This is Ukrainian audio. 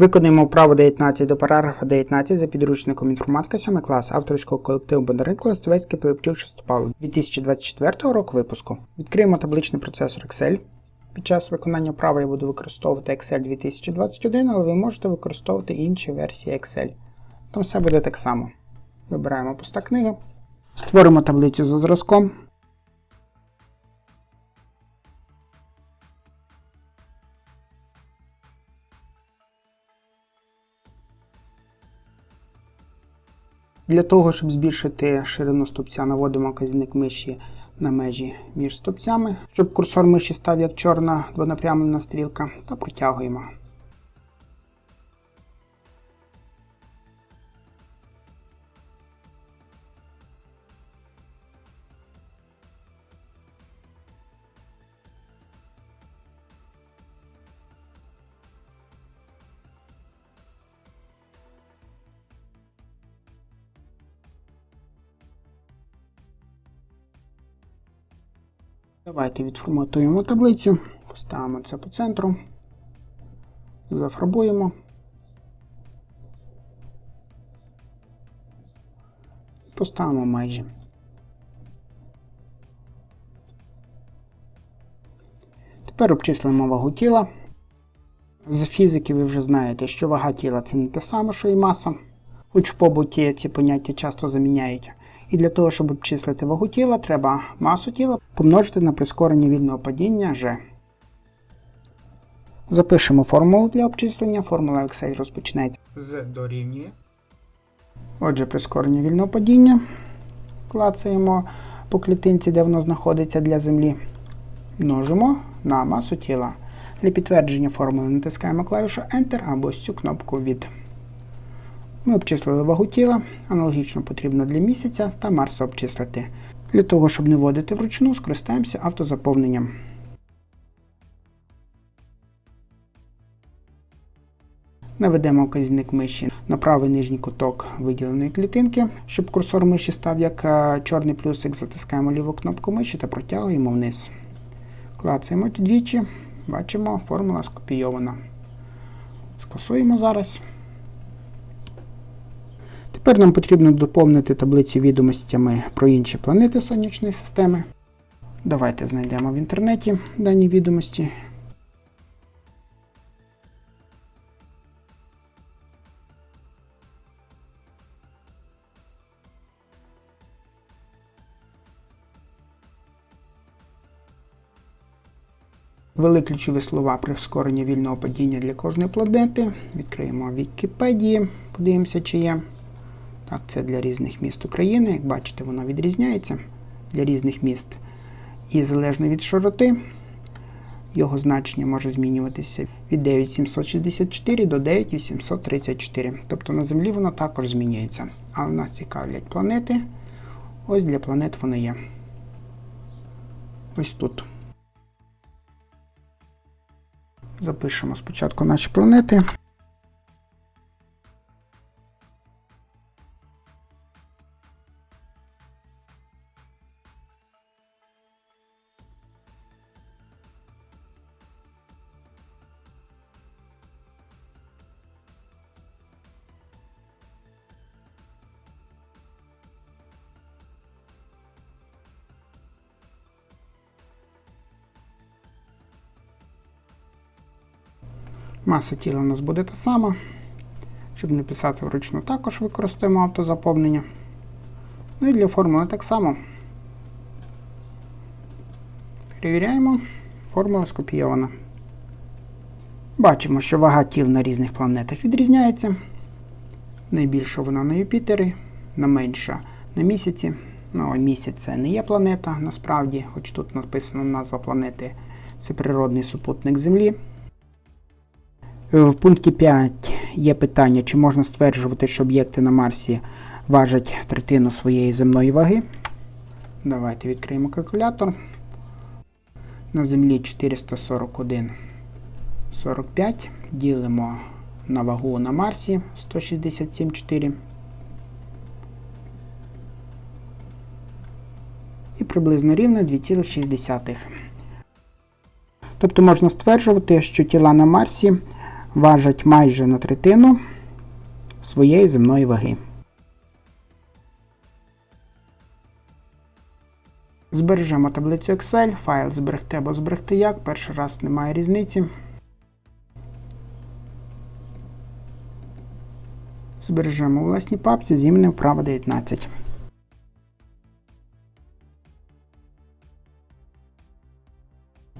Виконуємо вправу 19 до параграфа 19 за підручником інформатика 7 клас авторського колективу Бондаренко Листовецький Пилипчук Шестопавло 2024 року випуску. Відкриємо табличний процесор Excel. Під час виконання вправи я буду використовувати Excel 2021, але ви можете використовувати інші версії Excel. Там все буде так само. Вибираємо пуста книга. Створимо таблицю за зразком. Для того, щоб збільшити ширину стопця, наводимо казівник миші на межі між стопцями, щоб курсор миші став як чорна двонапрямлена стрілка, та протягуємо. Давайте відформатуємо таблицю, поставимо це по центру, зафарбуємо. Поставимо межі. Тепер обчислимо вагу тіла. З фізики ви вже знаєте, що вага тіла це не те саме, що і маса, хоч в побуті ці поняття часто заміняють. І для того, щоб обчислити вагу тіла, треба масу тіла помножити на прискорення вільного падіння G. Запишемо формулу для обчислення. Формула Excel розпочнеться з дорівнює. Отже, прискорення вільного падіння. Клацаємо по клітинці, де воно знаходиться для землі. Множимо на масу тіла. Для підтвердження формули натискаємо клавішу Enter або ось цю кнопку від. Ми обчислили вагу тіла, аналогічно потрібно для місяця та Марса обчислити. Для того, щоб не вводити вручну, скористаємося автозаповненням. Наведемо вказівник миші на правий нижній куток виділеної клітинки. Щоб курсор миші став як е, чорний плюсик, затискаємо ліву кнопку миші та протягуємо вниз. Клацаємо двічі, бачимо, формула скопійована. Скасуємо зараз. Тепер нам потрібно доповнити таблиці відомостями про інші планети Сонячної системи. Давайте знайдемо в інтернеті дані відомості. Ввели ключові слова прискорення вільного падіння для кожної планети. Відкриємо Вікіпедії, подивимося, чи є. Так, це для різних міст України. Як бачите, воно відрізняється для різних міст. І залежно від широти, його значення може змінюватися від 9764 до 9834. Тобто на Землі воно також змінюється. Але нас цікавлять планети. Ось для планет воно є. Ось тут. Запишемо спочатку наші планети. Маса тіла у нас буде та сама. Щоб не писати вручну, також використаємо автозаповнення. Ну і для формули так само. Перевіряємо. Формула скопійована. Бачимо, що вага тіл на різних планетах відрізняється. Найбільша вона на Юпітері, найменша на місяці. Ну, місяць це не є планета, насправді, хоч тут написано назва планети. Це природний супутник Землі. В пункті 5 є питання, чи можна стверджувати, що об'єкти на Марсі важать третину своєї земної ваги. Давайте відкриємо калькулятор. На Землі 441,45. Ділимо на вагу на Марсі 167,4. І приблизно рівно 2,6. Тобто можна стверджувати, що тіла на Марсі важать майже на третину своєї земної ваги. Збережемо таблицю Excel, файл зберегти або зберегти як, перший раз немає різниці. Збережемо у власній папці з іменем вправа 19.